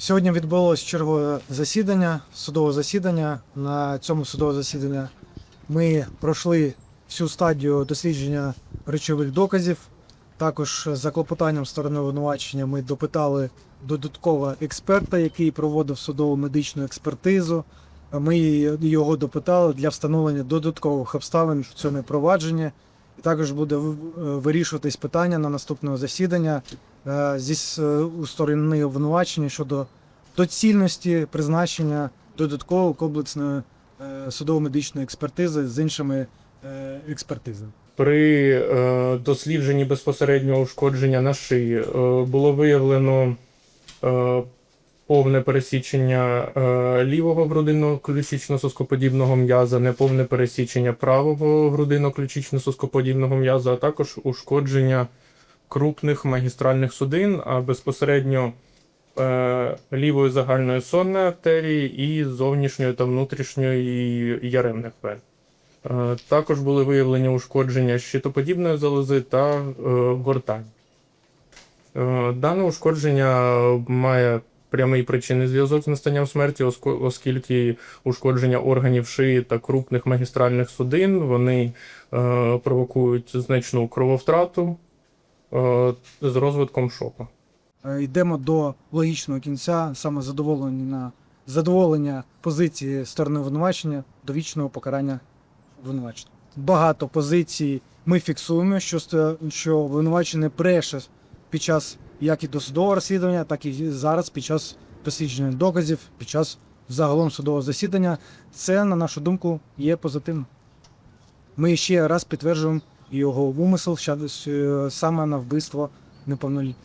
Сьогодні відбулось чергове засідання, судове засідання. На цьому судове засідання ми пройшли всю стадію дослідження речових доказів. Також за клопотанням сторони обвинувачення ми допитали додатково експерта, який проводив судову медичну експертизу. Ми його допитали для встановлення додаткових обставин в цьому провадженні. І також буде вирішуватись питання на наступного засідання зі с- у сторони обвинувачення щодо доцільності призначення додаткової комплексної е, судово-медичної експертизи з іншими е, експертизами. При е, дослідженні безпосереднього ушкодження на шиї е, було виявлено е, повне пересічення е, лівого грудинно-ключично-соскоподібного м'яза, неповне пересічення правого грудинно-ключично-соскоподібного м'яза, а також ушкодження крупних магістральних судин, а безпосередньо е, лівої загальної сонної артерії і зовнішньої та внутрішньої яремних вен. Е, Також були виявлені ушкодження щитоподібної залози та е, гортань. Е, Дане ушкодження має прямий причинний зв'язок з настанням смерті, оскільки ушкодження органів шиї та крупних магістральних судин вони е, провокують значну крововтрату з розвитком шоку. Е, Йдемо до логічного кінця, саме задоволення на задоволення позиції сторони обвинувачення до вічного покарання обвинувачення. Багато позицій ми фіксуємо, що, що обвинувачений бреше під час як і досудового розслідування, так і зараз під час дослідження доказів, під час загалом судового засідання. Це, на нашу думку, є позитивно. Ми ще раз підтверджуємо його умисел ща- саме на вбивство неповнолітнього.